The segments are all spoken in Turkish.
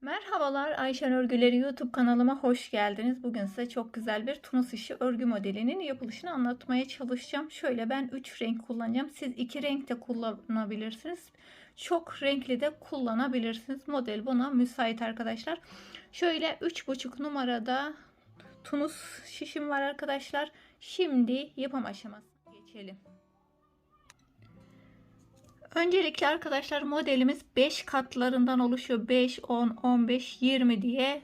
Merhabalar Ayşen Örgüleri YouTube kanalıma hoş geldiniz. Bugün size çok güzel bir tunus işi örgü modelinin yapılışını anlatmaya çalışacağım. Şöyle ben 3 renk kullanacağım. Siz 2 renk de kullanabilirsiniz. Çok renkli de kullanabilirsiniz. Model buna müsait arkadaşlar. Şöyle 3,5 numarada tunus şişim var arkadaşlar. Şimdi yapım aşamasına geçelim. Öncelikle arkadaşlar modelimiz 5 katlarından oluşuyor. 5, 10, 15, 20 diye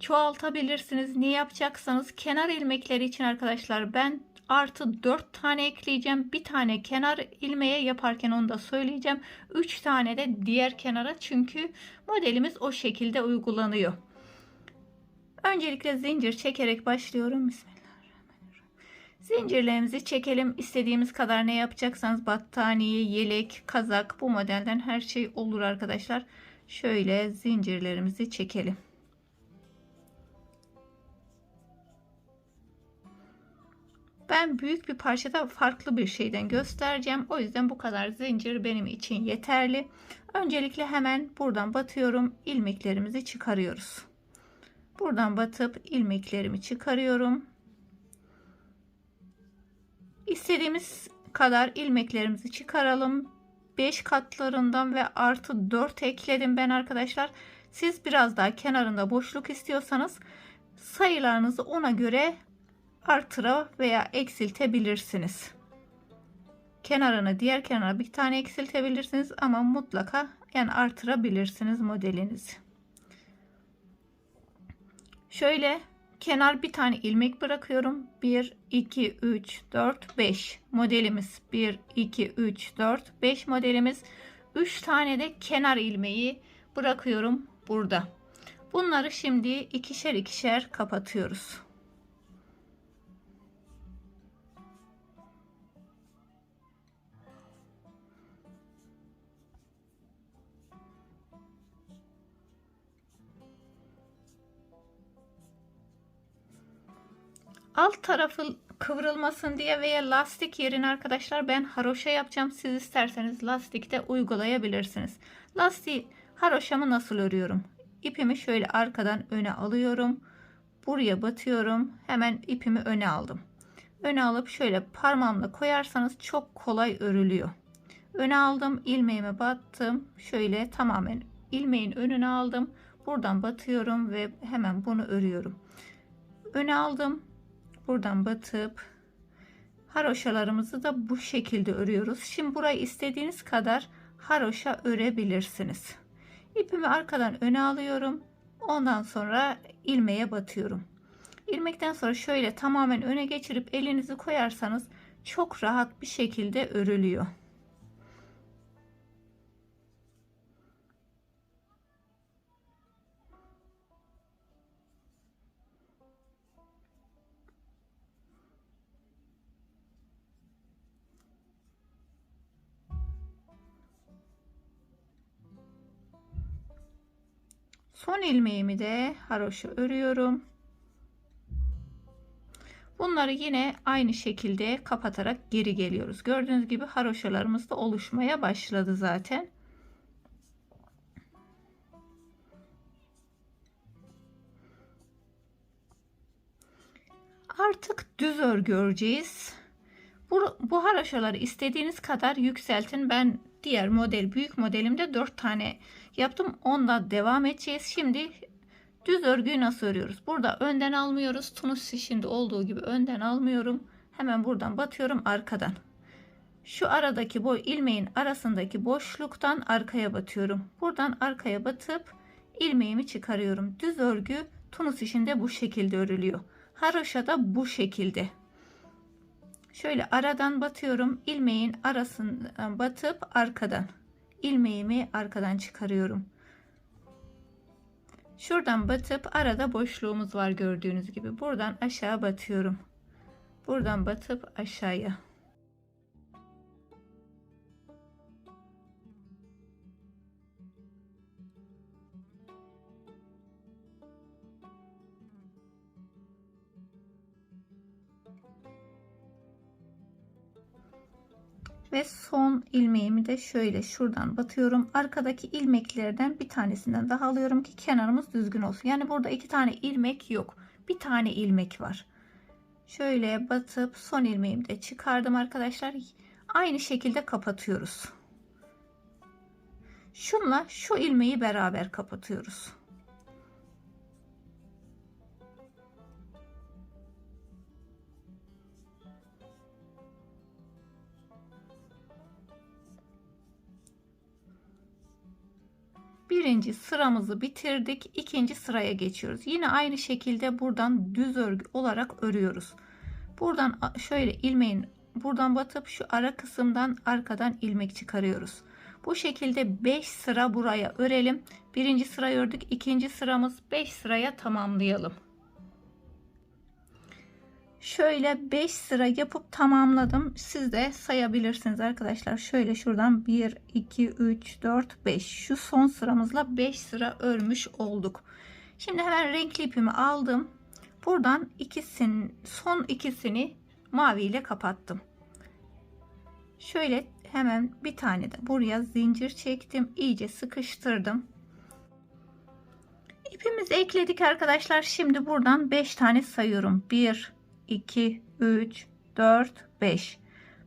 çoğaltabilirsiniz. Ne yapacaksanız kenar ilmekleri için arkadaşlar ben artı 4 tane ekleyeceğim. Bir tane kenar ilmeğe yaparken onu da söyleyeceğim. 3 tane de diğer kenara çünkü modelimiz o şekilde uygulanıyor. Öncelikle zincir çekerek başlıyorum. Bismillah. Zincirlerimizi çekelim. İstediğimiz kadar ne yapacaksanız battaniye, yelek, kazak bu modelden her şey olur arkadaşlar. Şöyle zincirlerimizi çekelim. Ben büyük bir parçada farklı bir şeyden göstereceğim. O yüzden bu kadar zincir benim için yeterli. Öncelikle hemen buradan batıyorum. ilmeklerimizi çıkarıyoruz. Buradan batıp ilmeklerimi çıkarıyorum. İstediğimiz kadar ilmeklerimizi çıkaralım. 5 katlarından ve artı 4 ekledim ben arkadaşlar. Siz biraz daha kenarında boşluk istiyorsanız sayılarınızı ona göre artıra veya eksiltebilirsiniz. Kenarını diğer kenara bir tane eksiltebilirsiniz ama mutlaka yani artırabilirsiniz modelinizi. Şöyle kenar bir tane ilmek bırakıyorum. 1 2 3 4 5 modelimiz 1 2 3 4 5 modelimiz 3 tane de kenar ilmeği bırakıyorum burada. Bunları şimdi ikişer ikişer kapatıyoruz. Alt tarafı kıvrılmasın diye veya lastik yerine arkadaşlar ben haroşa yapacağım. Siz isterseniz lastikte uygulayabilirsiniz. Lastiği haroşamı nasıl örüyorum? İpimi şöyle arkadan öne alıyorum. Buraya batıyorum. Hemen ipimi öne aldım. Öne alıp şöyle parmağımla koyarsanız çok kolay örülüyor. Öne aldım. ilmeğime battım. Şöyle tamamen ilmeğin önüne aldım. Buradan batıyorum ve hemen bunu örüyorum. Öne aldım buradan batıp haroşalarımızı da bu şekilde örüyoruz. Şimdi burayı istediğiniz kadar haroşa örebilirsiniz. İpimi arkadan öne alıyorum. Ondan sonra ilmeğe batıyorum. İlmekten sonra şöyle tamamen öne geçirip elinizi koyarsanız çok rahat bir şekilde örülüyor. Son ilmeğimi de haroşa örüyorum. Bunları yine aynı şekilde kapatarak geri geliyoruz. Gördüğünüz gibi haroşalarımız da oluşmaya başladı zaten. Artık düz örgü öreceğiz. Bu, bu haroşaları istediğiniz kadar yükseltin. Ben diğer model büyük modelimde 4 tane yaptım. Onda devam edeceğiz. Şimdi düz örgüyü nasıl örüyoruz? Burada önden almıyoruz. Tunus işinde olduğu gibi önden almıyorum. Hemen buradan batıyorum arkadan. Şu aradaki bu ilmeğin arasındaki boşluktan arkaya batıyorum. Buradan arkaya batıp ilmeğimi çıkarıyorum. Düz örgü tunus işinde bu şekilde örülüyor. Haroşa da bu şekilde. Şöyle aradan batıyorum. ilmeğin arasından batıp arkadan ilmeğimi arkadan çıkarıyorum. Şuradan batıp arada boşluğumuz var gördüğünüz gibi. Buradan aşağı batıyorum. Buradan batıp aşağıya. Ve son ilmeğimi de şöyle şuradan batıyorum. Arkadaki ilmeklerden bir tanesinden daha alıyorum ki kenarımız düzgün olsun. Yani burada iki tane ilmek yok. Bir tane ilmek var. Şöyle batıp son ilmeğimi de çıkardım arkadaşlar. Aynı şekilde kapatıyoruz. Şunla şu ilmeği beraber kapatıyoruz. Birinci sıramızı bitirdik. İkinci sıraya geçiyoruz. Yine aynı şekilde buradan düz örgü olarak örüyoruz. Buradan şöyle ilmeğin buradan batıp şu ara kısımdan arkadan ilmek çıkarıyoruz. Bu şekilde 5 sıra buraya örelim. Birinci sıra ördük. ikinci sıramız 5 sıraya tamamlayalım. Şöyle 5 sıra yapıp tamamladım. Siz de sayabilirsiniz arkadaşlar. Şöyle şuradan 1, 2, 3, 4, 5. Şu son sıramızla 5 sıra örmüş olduk. Şimdi hemen renkli ipimi aldım. Buradan ikisinin son ikisini mavi ile kapattım. Şöyle hemen bir tane de buraya zincir çektim. iyice sıkıştırdım. İpimizi ekledik arkadaşlar. Şimdi buradan 5 tane sayıyorum. 1 2 3 4 5.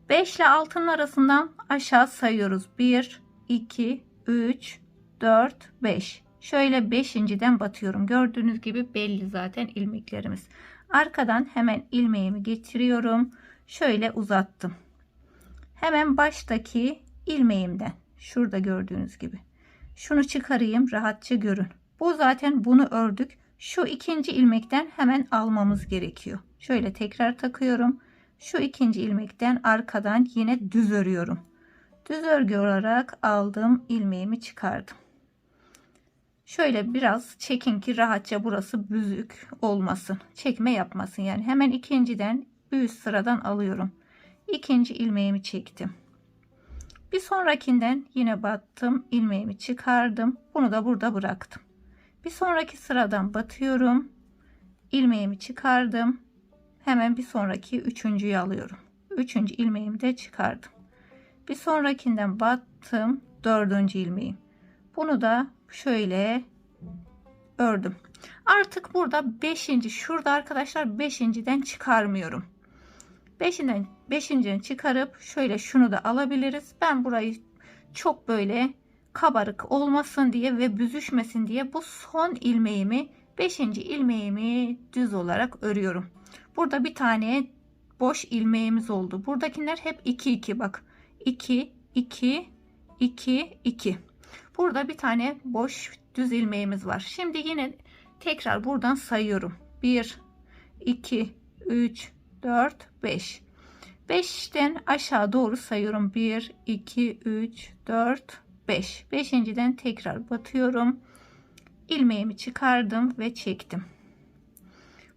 5 ile altının arasından aşağı sayıyoruz. 1 2 3 4 5. Şöyle beşinciden batıyorum. Gördüğünüz gibi belli zaten ilmeklerimiz. Arkadan hemen ilmeğimi getiriyorum. Şöyle uzattım. Hemen baştaki ilmeğimden şurada gördüğünüz gibi. Şunu çıkarayım rahatça görün. Bu zaten bunu ördük. Şu ikinci ilmekten hemen almamız gerekiyor. Şöyle tekrar takıyorum. Şu ikinci ilmekten arkadan yine düz örüyorum. Düz örgü olarak aldım ilmeğimi çıkardım. Şöyle biraz çekin ki rahatça burası büzük olmasın. Çekme yapmasın yani. Hemen ikinciden üst sıradan alıyorum. İkinci ilmeğimi çektim. Bir sonrakinden yine battım. ilmeğimi çıkardım. Bunu da burada bıraktım. Bir sonraki sıradan batıyorum. ilmeğimi çıkardım. Hemen bir sonraki üçüncüyü alıyorum. Üçüncü ilmeğimi de çıkardım. Bir sonrakinden battım. Dördüncü ilmeğim. Bunu da şöyle ördüm. Artık burada beşinci şurada arkadaşlar beşinciden çıkarmıyorum. Beşinden beşincini çıkarıp şöyle şunu da alabiliriz. Ben burayı çok böyle kabarık olmasın diye ve büzüşmesin diye bu son ilmeğimi 5. ilmeğimi düz olarak örüyorum. Burada bir tane boş ilmeğimiz oldu. Buradakiler hep 2 2 bak. 2 2 2 2. Burada bir tane boş düz ilmeğimiz var. Şimdi yine tekrar buradan sayıyorum. 1 2 3 4 5. 5'ten aşağı doğru sayıyorum. 1 2 3 4 5. 5.den tekrar batıyorum. ilmeğimi çıkardım ve çektim.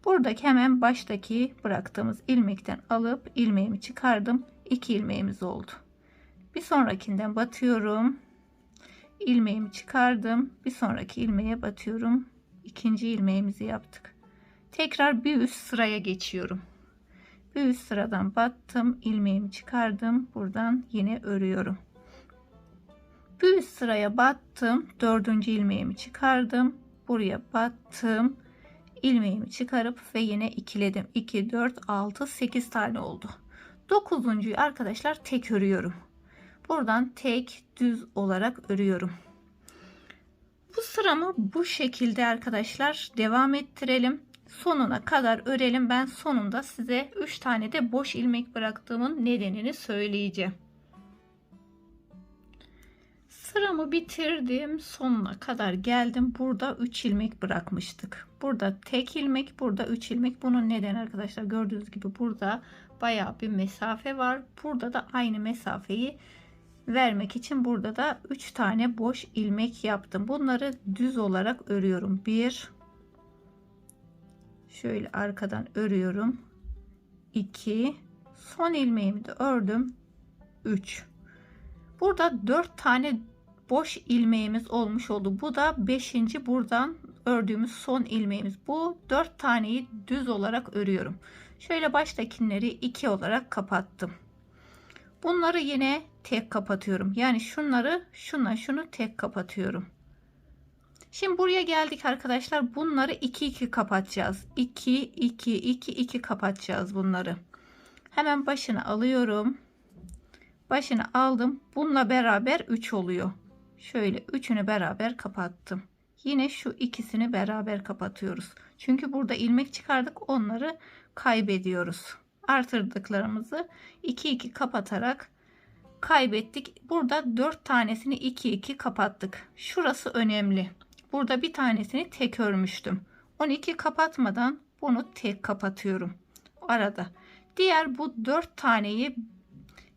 Buradaki hemen baştaki bıraktığımız ilmekten alıp ilmeğimi çıkardım. 2 ilmeğimiz oldu. Bir sonrakinden batıyorum ilmeğimi çıkardım. Bir sonraki ilmeğe batıyorum. İkinci ilmeğimizi yaptık. Tekrar bir üst sıraya geçiyorum. Bir üst sıradan battım. ilmeğimi çıkardım. Buradan yine örüyorum. Bir üst sıraya battım. Dördüncü ilmeğimi çıkardım. Buraya battım. ilmeğimi çıkarıp ve yine ikiledim. 2, 4, 6, 8 tane oldu. Dokuzuncuyu arkadaşlar tek örüyorum. Buradan tek düz olarak örüyorum. Bu sıramı bu şekilde arkadaşlar devam ettirelim. Sonuna kadar örelim. Ben sonunda size 3 tane de boş ilmek bıraktığımın nedenini söyleyeceğim. Sıramı bitirdim. Sonuna kadar geldim. Burada 3 ilmek bırakmıştık. Burada tek ilmek, burada 3 ilmek. Bunun neden arkadaşlar gördüğünüz gibi burada baya bir mesafe var. Burada da aynı mesafeyi vermek için burada da 3 tane boş ilmek yaptım. Bunları düz olarak örüyorum. 1 şöyle arkadan örüyorum. 2 son ilmeğimi de ördüm. 3 Burada 4 tane boş ilmeğimiz olmuş oldu. Bu da 5. buradan ördüğümüz son ilmeğimiz. Bu 4 taneyi düz olarak örüyorum. Şöyle baştakileri 2 olarak kapattım. Bunları yine tek kapatıyorum. Yani şunları şunla şunu tek kapatıyorum. Şimdi buraya geldik arkadaşlar. Bunları 2 2 kapatacağız. 2 2 2 2 kapatacağız bunları. Hemen başını alıyorum. Başını aldım. Bununla beraber 3 oluyor. Şöyle üçünü beraber kapattım. Yine şu ikisini beraber kapatıyoruz. Çünkü burada ilmek çıkardık. Onları kaybediyoruz. Artırdıklarımızı 2 2 kapatarak kaybettik. Burada 4 tanesini 2 2 kapattık. Şurası önemli. Burada bir tanesini tek örmüştüm. 12 kapatmadan bunu tek kapatıyorum. Arada. Diğer bu 4 taneyi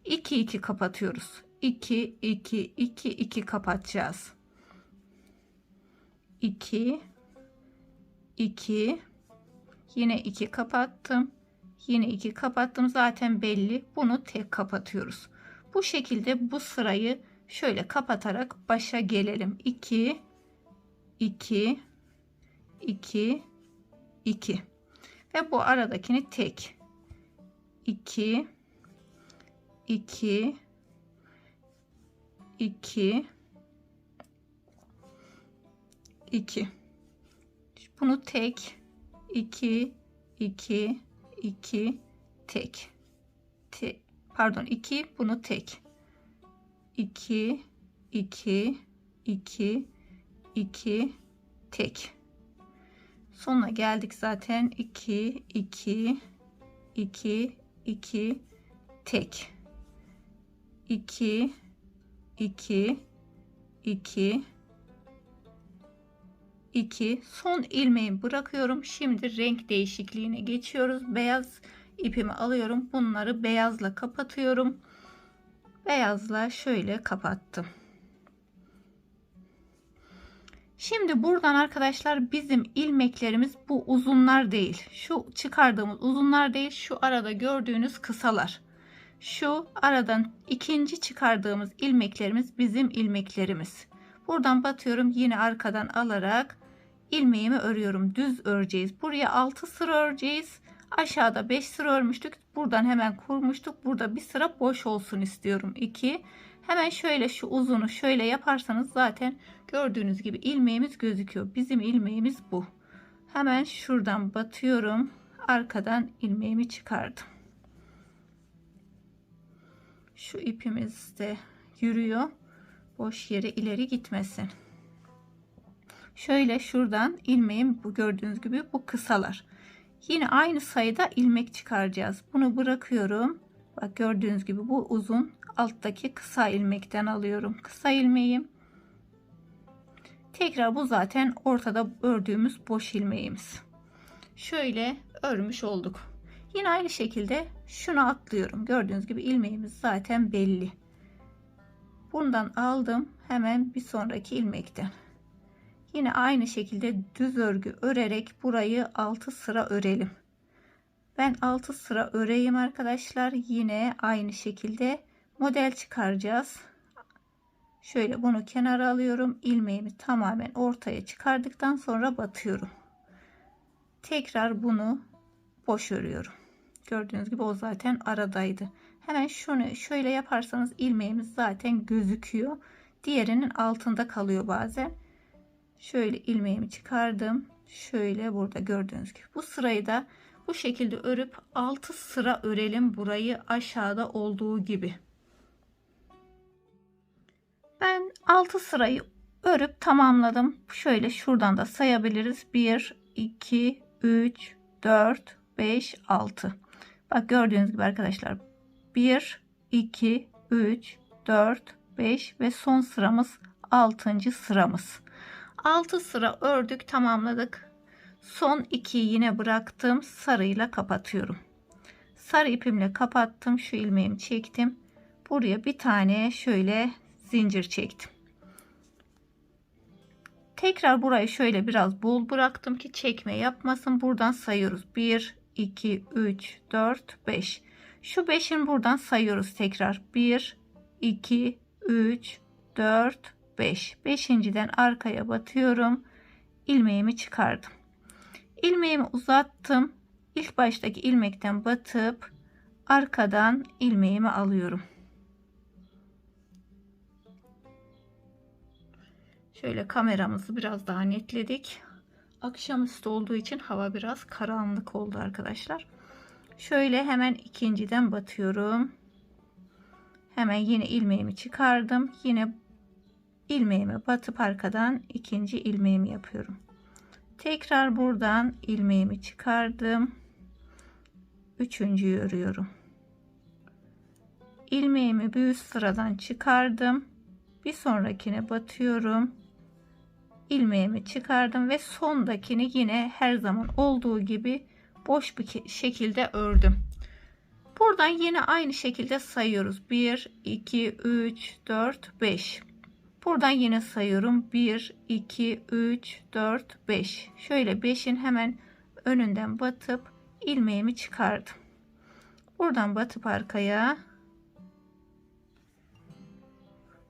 2 2 kapatıyoruz. 2 2 2 2 kapatacağız. 2 2 yine 2 kapattım. Yine 2 kapattım. Zaten belli. Bunu tek kapatıyoruz. Bu şekilde bu sırayı şöyle kapatarak başa gelelim. 2 2 2 2 ve bu aradakini tek 2 2 2 2 bunu tek. 2 2 2 tek. Te, pardon 2 bunu tek. 2 2 2 2 tek. Sonuna geldik zaten. 2 2 2 2 tek. 2 2 2 2 son ilmeğimi bırakıyorum şimdi renk değişikliğine geçiyoruz beyaz ipimi alıyorum bunları beyazla kapatıyorum beyazla şöyle kapattım Şimdi buradan arkadaşlar bizim ilmeklerimiz bu uzunlar değil. Şu çıkardığımız uzunlar değil. Şu arada gördüğünüz kısalar. Şu aradan ikinci çıkardığımız ilmeklerimiz bizim ilmeklerimiz. Buradan batıyorum yine arkadan alarak ilmeğimi örüyorum. Düz öreceğiz. Buraya 6 sıra öreceğiz. Aşağıda 5 sıra örmüştük. Buradan hemen kurmuştuk. Burada bir sıra boş olsun istiyorum. 2 Hemen şöyle şu uzunu şöyle yaparsanız zaten gördüğünüz gibi ilmeğimiz gözüküyor. Bizim ilmeğimiz bu. Hemen şuradan batıyorum. Arkadan ilmeğimi çıkardım. Şu ipimiz de yürüyor. Boş yere ileri gitmesin. Şöyle şuradan ilmeğim bu gördüğünüz gibi bu kısalar. Yine aynı sayıda ilmek çıkaracağız. Bunu bırakıyorum. Bak gördüğünüz gibi bu uzun alttaki kısa ilmekten alıyorum. Kısa ilmeğim. Tekrar bu zaten ortada ördüğümüz boş ilmeğimiz. Şöyle örmüş olduk. Yine aynı şekilde şunu atlıyorum. Gördüğünüz gibi ilmeğimiz zaten belli. Bundan aldım hemen bir sonraki ilmekten. Yine aynı şekilde düz örgü örerek burayı 6 sıra örelim. Ben 6 sıra öreyim arkadaşlar. Yine aynı şekilde model çıkaracağız. Şöyle bunu kenara alıyorum. ilmeğimi tamamen ortaya çıkardıktan sonra batıyorum. Tekrar bunu boş örüyorum. Gördüğünüz gibi o zaten aradaydı. Hemen şunu şöyle yaparsanız ilmeğimiz zaten gözüküyor. Diğerinin altında kalıyor bazen. Şöyle ilmeğimi çıkardım. Şöyle burada gördüğünüz gibi. Bu sırayı da bu şekilde örüp 6 sıra örelim burayı aşağıda olduğu gibi. Ben 6 sırayı örüp tamamladım. Şöyle şuradan da sayabiliriz. 1, 2, 3, 4, 5, 6. Bak gördüğünüz gibi arkadaşlar. 1, 2, 3, 4, 5 ve son sıramız 6. sıramız. 6 sıra ördük tamamladık. Son 2'yi yine bıraktım. Sarıyla kapatıyorum. Sarı ipimle kapattım. Şu ilmeğimi çektim. Buraya bir tane şöyle zincir çektim. Tekrar burayı şöyle biraz bol bıraktım ki çekme yapmasın. Buradan sayıyoruz. 1, 2, 3, 4, 5. Şu 5'in buradan sayıyoruz tekrar. 1, 2, 3, 4, 5. Beşinciden arkaya batıyorum. İlmeğimi çıkardım. İlmeğimi uzattım. İlk baştaki ilmekten batıp arkadan ilmeğimi alıyorum. Şöyle kameramızı biraz daha netledik. Akşamüstü olduğu için hava biraz karanlık oldu arkadaşlar. Şöyle hemen ikinciden batıyorum. Hemen yine ilmeğimi çıkardım. Yine ilmeğime batıp arkadan ikinci ilmeğimi yapıyorum. Tekrar buradan ilmeğimi çıkardım. Üçüncüyü örüyorum. İlmeğimi bir üst sıradan çıkardım. Bir sonrakine batıyorum. İlmeğimi çıkardım ve sondakini yine her zaman olduğu gibi boş bir şekilde ördüm. Buradan yine aynı şekilde sayıyoruz. 1, 2, 3, 4, 5. Buradan yine sayıyorum. 1, 2, 3, 4, 5. Şöyle 5'in hemen önünden batıp ilmeğimi çıkardım. Buradan batıp arkaya.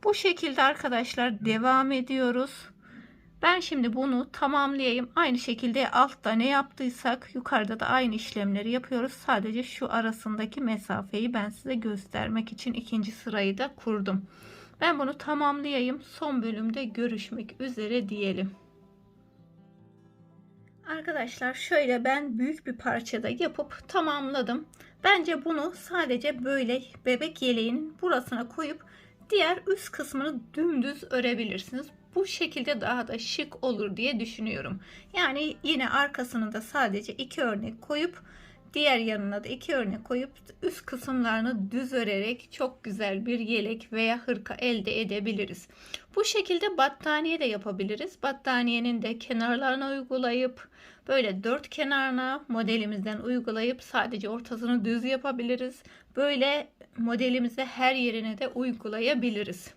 Bu şekilde arkadaşlar devam ediyoruz. Ben şimdi bunu tamamlayayım. Aynı şekilde altta ne yaptıysak yukarıda da aynı işlemleri yapıyoruz. Sadece şu arasındaki mesafeyi ben size göstermek için ikinci sırayı da kurdum. Ben bunu tamamlayayım. Son bölümde görüşmek üzere diyelim. Arkadaşlar şöyle ben büyük bir parçada yapıp tamamladım. Bence bunu sadece böyle bebek yeleğinin burasına koyup diğer üst kısmını dümdüz örebilirsiniz. Bu şekilde daha da şık olur diye düşünüyorum. Yani yine arkasını da sadece iki örnek koyup diğer yanına da iki örnek koyup üst kısımlarını düz örerek çok güzel bir yelek veya hırka elde edebiliriz. Bu şekilde battaniye de yapabiliriz. Battaniyenin de kenarlarına uygulayıp böyle dört kenarına modelimizden uygulayıp sadece ortasını düz yapabiliriz. Böyle modelimize her yerine de uygulayabiliriz.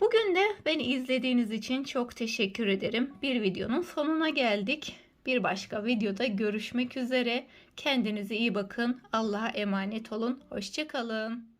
Bugün de beni izlediğiniz için çok teşekkür ederim. Bir videonun sonuna geldik. Bir başka videoda görüşmek üzere. Kendinize iyi bakın. Allah'a emanet olun. Hoşçakalın.